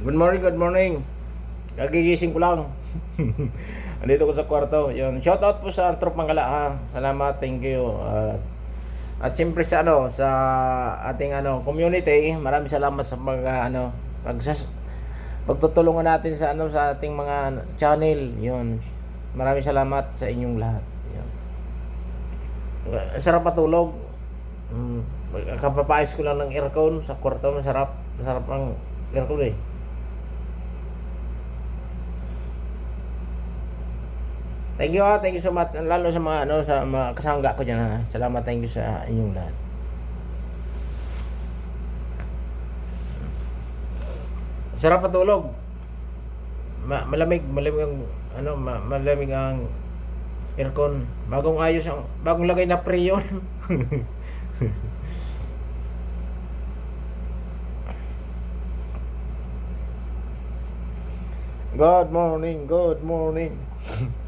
Good morning, good morning. Kagigising ko lang. Andito ko sa kwarto. Yun. Shout out po sa Antrop Mangala ha. Salamat, thank you. At at siyempre sa ano sa ating ano community, maraming salamat sa mga ano pagsas pagtutulungan natin sa ano sa ating mga channel. Yun. Maraming salamat sa inyong lahat. Yun. Sarap matulog. Mm. Kapapayos ko lang ng aircon sa kwarto, masarap. Masarap ang aircon eh. Thank you ha, thank you so much. Lalo sa mga ano sa mga kasangga ko diyan ha. Salamat, thank you sa inyong lahat. Sarap matulog. Ma malamig, malamig ang ano, ma malamig ang aircon. Bagong ayos ang bagong lagay na preyon. Good morning, good morning.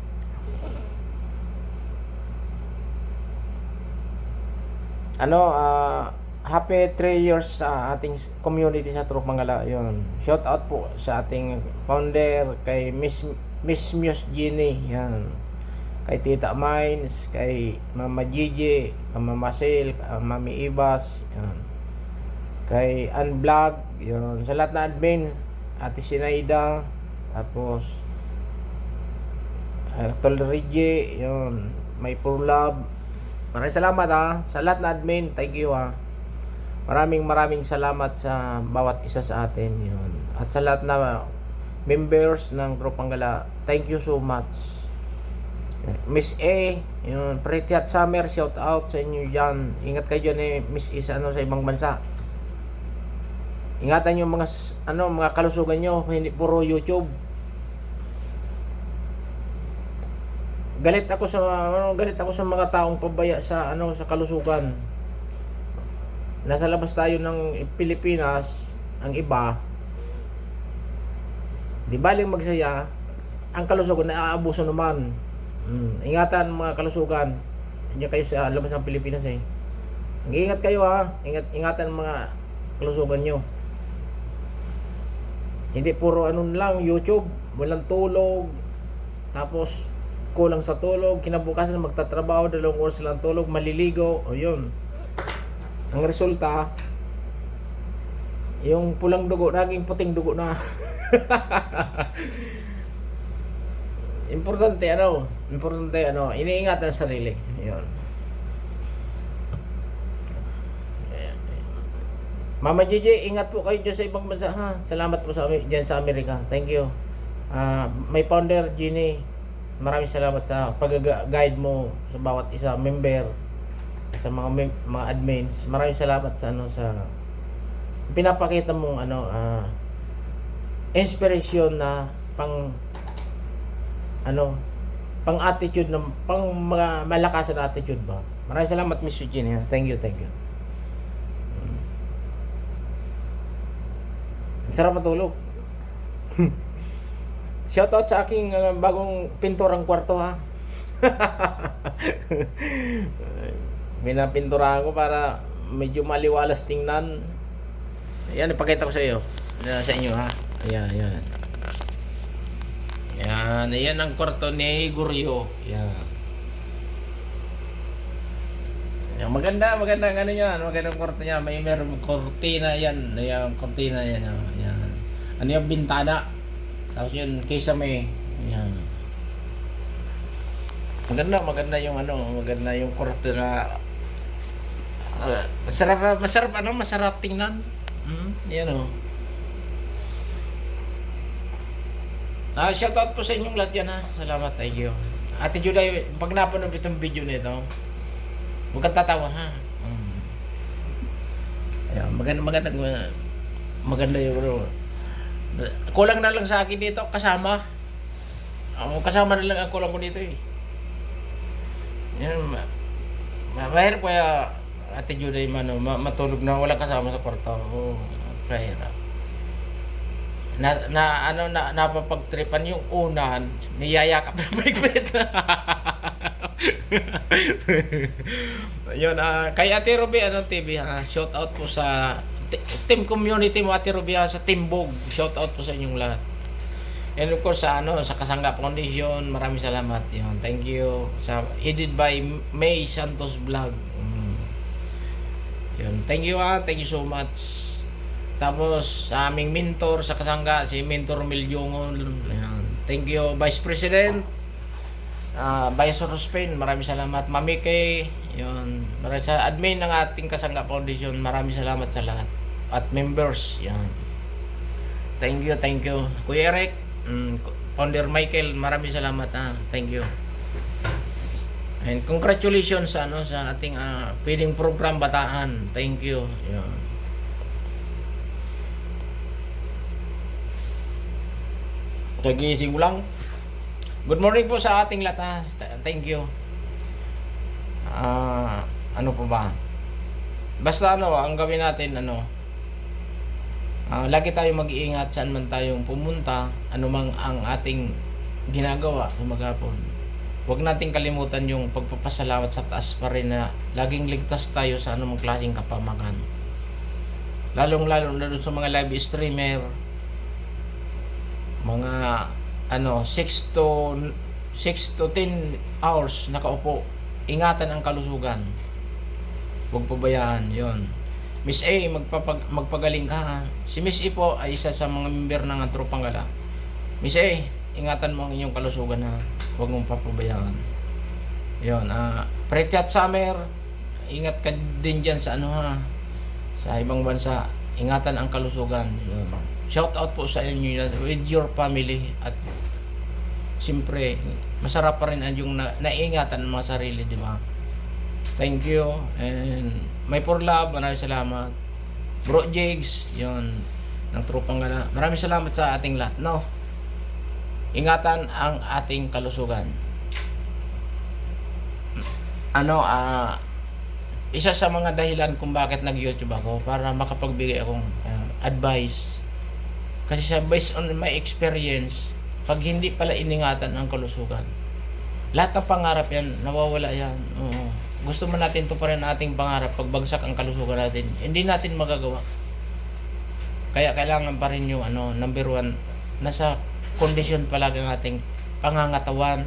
ano, ah, happy 3 years sa ating community sa Truck Mangala. Yun. Shout out po sa ating founder, kay Miss Miss Muse Ginny. Yan. Kay Tita Mines, kay Mama Gigi, kay Mama Sil, kay Mami Ibas. Yan. Kay Unblog. Yun. Sa lahat na admin, Ate Sinaida, tapos uh, Tol Reggie, yun. May Pure Love. Maraming salamat ha. Sa lahat na admin, thank you ha. Maraming maraming salamat sa bawat isa sa atin. Yun. At sa lahat na members ng Group Anggala, thank you so much. Miss A, yun, Pretty Hot Summer, shout out sa inyo dyan. Ingat kayo dyan eh, Miss A sa, ano, sa ibang bansa. Ingatan yung mga, ano, mga kalusugan nyo, hindi puro YouTube. Galit ako sa ano, galit ako sa mga taong pabaya sa ano sa kalusugan. Nasa labas tayo ng Pilipinas, ang iba di baling magsaya, ang kalusugan na aabuso naman. Mm, ingatan mga kalusugan. Hindi kayo sa labas ng Pilipinas eh. Mag-ingat kayo ha. Ingat ingatan mga kalusugan nyo. Hindi puro ano lang YouTube, walang tulog. Tapos kulang sa tulog, kinabukasan magtatrabaho, dalawang oras lang tulog, maliligo, o yun. Ang resulta, yung pulang dugo, naging puting dugo na. importante ano, importante ano, iniingat ang sarili. Yun. Mama Gigi, ingat po kayo dyan sa ibang bansa ha. Salamat po sa dyan sa Amerika. Thank you. Ah, may founder Ginny. Maraming salamat sa pag-guide mo sa bawat isa member sa mga mem- mga admins. Maraming salamat sa ano sa pinapakita mong ano ah inspiration na pang ano pang attitude ng pang mga malakas na attitude ba. Maraming salamat Miss ha. Thank you, thank you. Sarap matulog. Shoutout sa aking uh, bagong pinturang kwarto ha. Pinapinturahan ko para medyo maliwalas tingnan. Ayan, ipakita ko sa iyo. Sa inyo ha. Ayan, ayan. Ayan, ayan ang kwarto ni Guryo. Ayan. Ayan, maganda, maganda ang ano yan. Magandang kwarto niya. May meron kortina yan. Ayan, kortina yan. Ayan. Ano yung bintana? Tapos yun, kaysa may, yan. Maganda, maganda yung ano, maganda yung kwarto na, ah, masarap, masarap ano, masarap tingnan. Hmm, yan o. Ah, shoutout po sa inyong lahat yan ha. Salamat, thank you. Ate Juday, pag napanood itong video nito, huwag kang tatawa ha. Hmm. Ayan, maganda, maganda, maganda yung ano, Kulang na lang sa akin dito, kasama. Ako, kasama na lang ang kulang ko dito eh. Yan, ma- ma- mahirap kaya Ate Juday man, ma- matulog na walang kasama sa kwarto. Oh, mahirap. Na, na ano na napapagtripan yung unan, niyayakap ng bigbit. Yun, ah, kay Ate Ruby, ano TV, ha? shout out po sa Team Community Mati Rubia sa Timbog. Shout out po sa inyong lahat. And of course sa ano sa Kasangga Foundation, maraming salamat. Yun, thank you. Sa headed by May Santos Vlog. Mm. Yun, thank you ah, thank you so much. Tapos sa aming mentor sa Kasangga, si Mentor Milyongon. Thank you Vice President. Ah, Vice Spain, maraming salamat. Mami Kay, yun. Maraming sa admin ng ating Kasangga Foundation, maraming salamat sa lahat. At members, yan. Thank you, thank you. Kuya Eric, mm, Founder Michael, maraming salamat ah. Thank you. And congratulations sa ano sa ating ah, feeding program Bataan. Thank you. Yan. Kagising mo lang. Good morning po sa ating lahat. ah. Thank you. Ah, ano po ba? Basta ano, ang gawin natin ano, ah, lagi tayo mag-iingat saan man tayong pumunta, ano mang ang ating ginagawa sa maghapon. Huwag nating kalimutan yung pagpapasalamat sa taas pa rin na laging ligtas tayo sa anumang klaseng kapamakan. Lalong lalo na sa mga live streamer, mga ano 6 to 6 to 10 hours nakaupo ingatan ang kalusugan huwag pabayaan yon Miss A magpapag, magpagaling ka ha. si Miss A po ay isa sa mga member ng Tropang Gala. Miss A ingatan mo ang inyong kalusugan ha? Huwag mong papabayaan. Yon ah Pretty at Summer ingat ka din dyan sa ano ha? Sa ibang bansa. Ingatan ang kalusugan. Yun. shout out po sa inyo with your family at siyempre masarap pa rin ang yung na, naingatan ng mga sarili di ba? Thank you and may for love maraming salamat bro Jigs yon ng trupang gala maraming salamat sa ating lahat no ingatan ang ating kalusugan ano ah isa sa mga dahilan kung bakit nag-YouTube ako para makapagbigay akong uh, advice. Kasi sa based on my experience, pag hindi pala iningatan ang kalusugan, lahat ng pangarap yan, nawawala yan. Oo. Gusto man natin to pa rin ating pangarap pag bagsak ang kalusugan natin, hindi natin magagawa. Kaya kailangan pa rin yung ano, number one, nasa kondisyon palagi ang ating pangangatawan,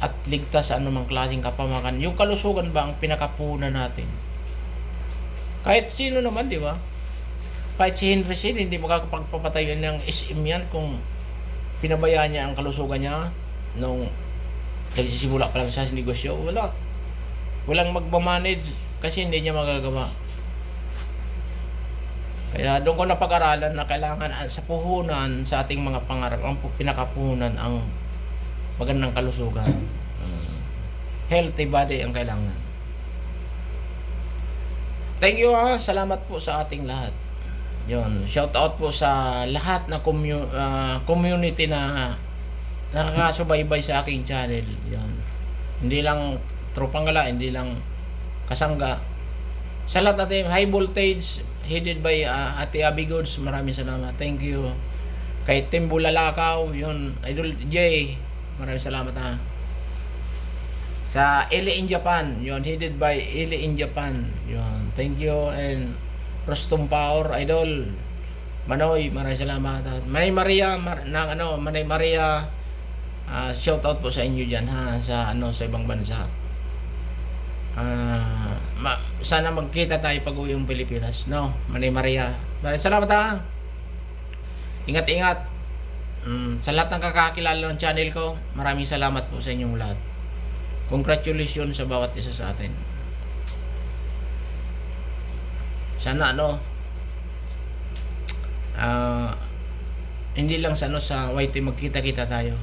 at ligtas sa anumang klaseng kapamakan. Yung kalusugan ba ang pinakapunan natin? Kahit sino naman, di ba? Kahit si Henry Sin, hindi makakapagpapatayo ng SM yan kung pinabayaan niya ang kalusugan niya nung nagsisimula pa lang sa negosyo. Wala. Walang magmamanage kasi hindi niya magagawa. Kaya doon ko napag-aralan na kailangan ah, sa puhunan sa ating mga pangarap, ang pinakapuhunan ang magandang kalusugan. Uh, healthy body ang kailangan. Thank you ha. Salamat po sa ating lahat. Yon, shout out po sa lahat na commu- ah, community na nakakasubaybay sa aking channel. Yon. Hindi lang tropang gala, hindi lang kasangga. Sa lahat natin, high voltage, headed by ah, Ate Abby Goods. Maraming salamat. Thank you. Kay Tim Bulalakaw, yun, Idol J, Maraming salamat ha. Sa Eli in Japan, yun, headed by Eli in Japan. Yun, thank you and Rostum Power Idol. Manoy, maraming salamat. ha. Manay Maria, mar, ng ano, Manay Maria, ah, shout out po sa inyo diyan ha, sa ano, sa ibang bansa. Ah, ma, sana magkita tayo pag uwi yung Pilipinas, no? Manay Maria. Maraming salamat ha. Ingat-ingat. Mm, sa lahat ng kakakilala ng channel ko, maraming salamat po sa inyong lahat. Congratulations sa bawat isa sa atin. Sana ano, ah, hindi lang sa ano sa YT magkita-kita tayo.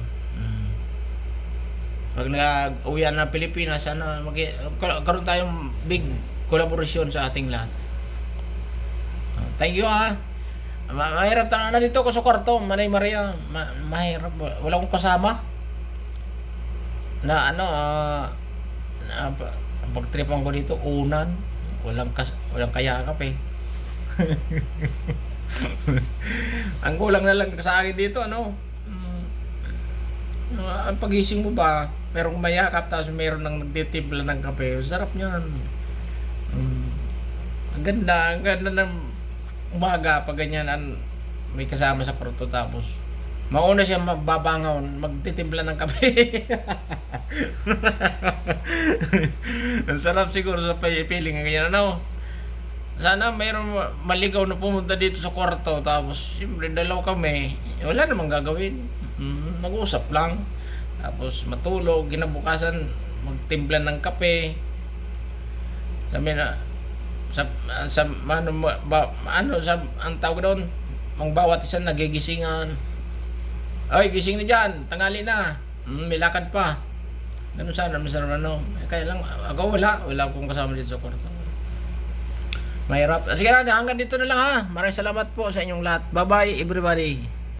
Pag nag-uwian ng Pilipinas, sana mag karoon tayong big collaboration sa ating lahat. Ah, Thank you ah. Ma mahirap na nandito ko sa kwarto, Manay Maria. Ma mahirap. Wala akong kasama. Na ano, ah, na, pa- pagtripan ko dito, unan. Walang, kas walang kayakap eh. ang kulang na lang sa akin dito, ano, mm, ah, ang pagising mo ba, merong mayakap, tapos meron nang nagtitimpla ng kape. Sarap niyan. Mm. Ang ganda, ang ganda ng umaga pag ganyan an, may kasama sa kwarto tapos mauna siya mababangon magtitimpla ng kape ang sarap siguro sa piling ng ganyan ano sana mayroon ma- maligaw na pumunta dito sa kwarto tapos siyempre dalaw kami wala namang gagawin mm, mag-usap lang tapos matulog ginabukasan magtimpla ng kape. Sabi na sa sa ano ba, ano sa ang tawag doon? Ang bawat isa nagigisingan. Ay gising na diyan tangali na. Mm, may pa. Ganun sana masarap ano kaya lang ako wala wala akong kasama dito sa kwarto. Mahirap. Sige na hanggang dito na lang ha? Maraming salamat po sa inyong lahat. Bye bye everybody